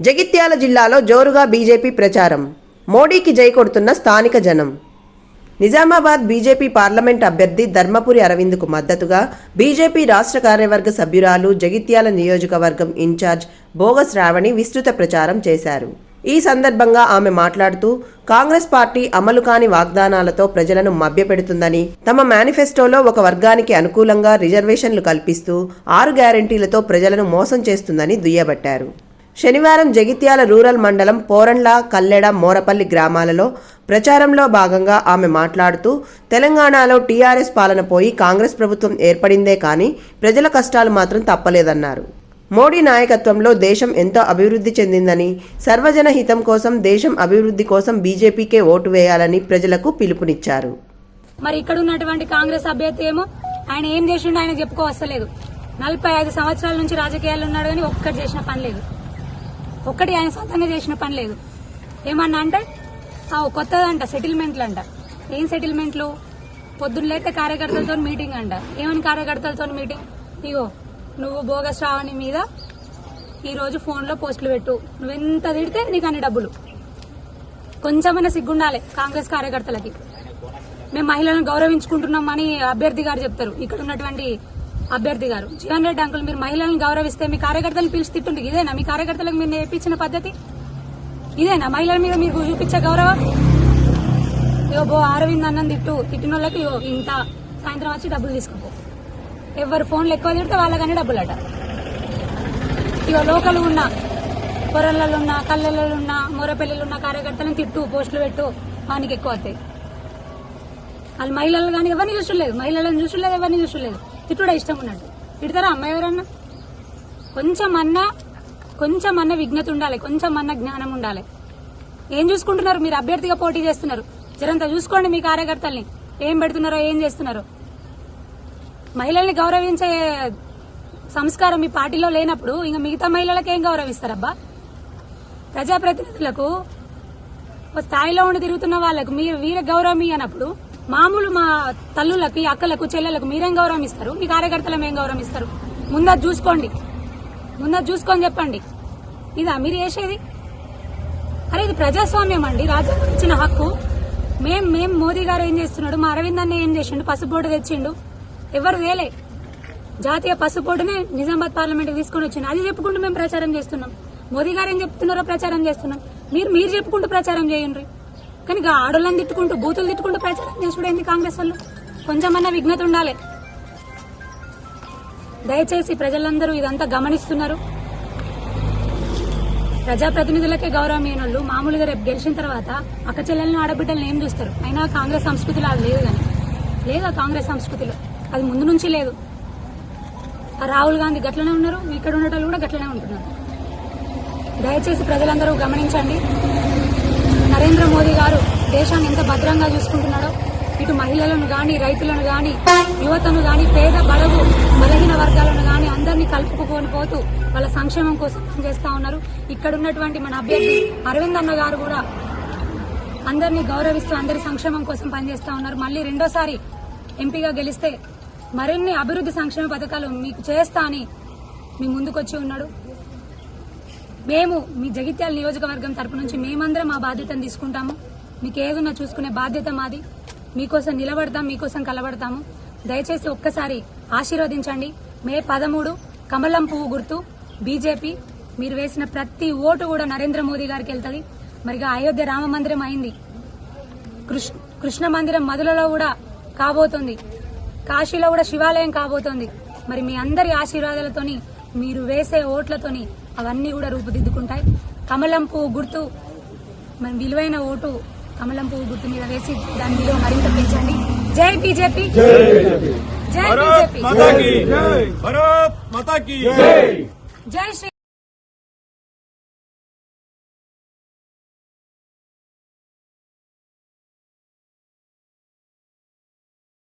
జగిత్యాల జిల్లాలో జోరుగా బీజేపీ ప్రచారం. మోడీకి జై కొడుతున్న స్థానిక జనం. నిజామాబాద్ బీజేపీ పార్లమెంట్ అభ్యర్థి ధర్మపురి అరవింద్కు మద్దతుగా బీజేపీ రాష్ట్ర కార్యవర్గ సభ్యురాలు జగిత్యాల నియోజకవర్గం ఇన్ఛార్జ్ బోగస్ రావణి విస్తృత ప్రచారం చేశారు. ఈ సందర్భంగా ఆమె మాట్లాడుతూ కాంగ్రెస్ పార్టీ అమలు కాని వాగ్దానాలతో ప్రజలను మభ్యపెడుతుందని తమ మేనిఫెస్టోలో ఒక వర్గానికి అనుకూలంగా రిజర్వేషన్లు కల్పిస్తూ ఆరు గ్యారంటీలతో ప్రజలను మోసం చేస్తుందని దుయ్యబట్టారు. శనివారం జగిత్యాల రూరల్ మండలం పోరండ్ల కల్లెడ మోరపల్లి గ్రామాలలో ప్రచారంలో భాగంగా ఆమె మాట్లాడుతూ తెలంగాణలో టీఆర్ఎస్ పాలన పోయి కాంగ్రెస్ ప్రభుత్వం ఏర్పడిందే కానీ ప్రజల కష్టాలు మాత్రం తప్పలేదన్నారు. మోడీ నాయకత్వంలో దేశం ఎంతో అభివృద్ధి చెందిందని సర్వజన హితం కోసం దేశం అభివృద్ధి కోసం బీజేపీకే ఓటు వేయాలని ప్రజలకు పిలుపునిచ్చారు. మరి ఇక్కడ ఉన్నటువంటి కాంగ్రెస్ అభ్యర్థి ఏమో ఆయన ఏం చేసిండో ఆయన చెప్పుకోవస్తలేదు. నలభై ఐదు సంవత్సరాల నుంచి రాజకీయాల్లో ఉన్నాడు కానీ ఒక్కటి చేసిన పని లేదు. ఒక్కటి ఆయన సొంతంగా చేసిన పని లేదు. ఏమన్నా అంటే ఆ కొత్తదంట సెటిల్మెంట్లు అంట ఏం సెటిల్మెంట్లు? పొద్దున్న లేతే కార్యకర్తలతో మీటింగ్ అంట. ఏమని కార్యకర్తలతో మీటింగ్? ఇగో నువ్వు బోగస్ రావని మీద ఈ రోజు ఫోన్లో పోస్టులు పెట్టు. నువ్వెంత తిడితే నీకు అన్ని డబ్బులు. కొంచెమైనా సిగ్గుండాలి కాంగ్రెస్ కార్యకర్తలకి. మేము మహిళలను గౌరవించుకుంటున్నామని అభ్యర్థి గారు చెప్తారు. ఇక్కడ ఉన్నటువంటి అభ్యర్థి గారు. జీవన్ రెడ్డి అంకుల్ మీరు మహిళలను గౌరవిస్తే మీ కార్యకర్తలను పిలిచి తిట్టుండి ఇదేనా? మీ కార్యకర్తలకు మీరు నేర్పించిన పద్ధతి? ఇదేనా? మహిళల మీద మీరు చూపించే గౌరవం? ఇగో బో అరవింద్ అన్నం తిట్టు. తిట్టిన వాళ్ళకి ఇగో ఇంత సాయంత్రం వచ్చి డబ్బులు తీసుకోపో. ఎవరు ఫోన్లు ఎక్కువ తిడితే వాళ్ళకనే డబ్బులు అట ఇగో లోకల్ ఉన్న పొరలలో ఉన్న కళ్ళలలో ఉన్న మొరపల్లిలో ఉన్న కార్యకర్తలను తిట్టు పోస్టులు పెట్టు. వానికి ఎక్కువ అవుతాయి వాళ్ళు మహిళలు కానీ ఎవరిని చూసలేదు మహిళలను చూసలేదు ఎవరిని చూసలేదు తిట్టుడే ఇష్టం ఉన్నట్టు. తిడతారా అమ్మాయి ఎవరన్నా? కొంచెం అన్నా కొంచెం అన్న విఘ్నత ఉండాలి కొంచెం అన్న జ్ఞానం ఉండాలి. ఏం చూసుకుంటున్నారు? మీరు అభ్యర్థిగా పోటీ చేస్తున్నారు. జరంతా చూసుకోండి మీ కార్యకర్తల్ని. ఏం పెడుతున్నారో ఏం చేస్తున్నారో. మహిళల్ని గౌరవించే సంస్కారం మీ పార్టీలో లేనప్పుడు ఇంకా మిగతా మహిళలకు ఏం గౌరవిస్తారబ్బా? ప్రజాప్రతినిధులకు ఒక స్థాయిలో ఉండి తిరుగుతున్న వాళ్ళకు మీరు వీర గౌరవం ఇయ్యనప్పుడు మామూలు మా తల్లులకి అక్కలకు చెల్లెలకు మీరేం గౌరవం ఇస్తారు మీ కార్యకర్తలు ఏం గౌరవం ఇస్తారు ముందది చూసుకోండి. ముంద చూసుకొని చెప్పండి. ఇదా మీరు చేసేది? అరే ఇది ప్రజాస్వామ్యం అండి. రాజ్యాంగం ఇచ్చిన హక్కు. మేం మేం మోదీ గారు ఏం చేస్తున్నాడు? మా అరవింద్ అన్న ఏం చేసిండు? పసుపోటు తెచ్చిండు? ఎవరు వేలే జాతీయ పసుపోటునే నిజామాబాద్ పార్లమెంట్ తీసుకొని వచ్చిండు. అది చెప్పుకుంటూ మేము ప్రచారం చేస్తున్నాం. మోదీ గారు ఏం చెప్తున్నారో ప్రచారం చేస్తున్నాం. మీరు మీరు చెప్పుకుంటూ ప్రచారం చేయండి. కానీ ఇక ఆడోళ్ళని తిట్టుకుంటూ బూతులు తిట్టుకుంటూ ప్రచారం చేసుడు ఏంది కాంగ్రెస్ వాళ్ళు? కొంచెమన్నా విఘ్నత ఉండాలి. దయచేసి ప్రజలందరూ ఇదంతా గమనిస్తున్నారు. ప్రజాప్రతినిధులకే గౌరవం వాళ్ళు మామూలుగా రేపు గెలిచిన తర్వాత అక్క చెల్లెలను ఆడబిడ్డలను ఏం చూస్తారు? అయినా కాంగ్రెస్ సంస్కృతిలో అది లేదు కానీ. లేదా కాంగ్రెస్ సంస్కృతిలో? అది ముందు నుంచి లేదు. ఆ రాహుల్ గాంధీ గట్లనే ఉన్నారు ఇక్కడ ఉండేటోళ్ళు కూడా గట్లనే ఉంటున్నారు. దయచేసి ప్రజలందరూ గమనించండి. నరేంద్ర మోదీ గారు దేశాన్ని ఎంత భద్రంగా చూసుకుంటున్నాడో ఇటు మహిళలను గాని రైతులను గాని యువతను గాని పేద బడవు బలహీన వర్గాలను గాని అందరినీ కలుపుకొని పోతూ వాళ్ళ సంక్షేమం కోసం చేస్తా ఉన్నారు. ఇక్కడ ఉన్నటువంటి మన అభ్యర్థి అరవింద్ అన్న గారు కూడా అందరినీ గౌరవిస్తూ అందరి సంక్షేమం కోసం పనిచేస్తా ఉన్నారు. మళ్ళీ రెండోసారి ఎంపీగా గెలిస్తే మరిన్ని అభివృద్ధి సంక్షేమ పథకాలు మీకు చేస్తా అని మీ ముందుకొచ్చి ఉన్నాడు. మేము మీ జగిత్యాల నియోజకవర్గం తరపు నుంచి మేమందరం మా బాధ్యతను తీసుకుంటాము. మీకు ఏదున్నా చూసుకునే బాధ్యత మాది. మీకోసం నిలబడతాం మీకోసం కలబడతాము. దయచేసి ఒక్కసారి ఆశీర్వదించండి. మే పదమూడు కమలం పువ్వు గుర్తు. బీజేపీ మీరు వేసిన ప్రతి ఓటు కూడా నరేంద్ర మోదీ గారికి వెళ్తుంది. మరిగా అయోధ్య రామ మందిరం అయింది. కృష్ణ కృష్ణ మందిరం మధులలో కూడా కాబోతుంది. కాశీలో కూడా శివాలయం కాబోతోంది. మరి మీ అందరి ఆశీర్వాదాలతోని మీరు వేసే ఓట్లతోని అవన్నీ కూడా రూపుదిద్దుకుంటాయి. కమలం పువ్వు గుర్తు మన విలువైన ఓటు కమలం పువ్వు గుర్తు మీద వేసి దాని విలువ మరింత పెంచండి. జై బీజేపీ. జై బీజేపీ. జై శ్రీ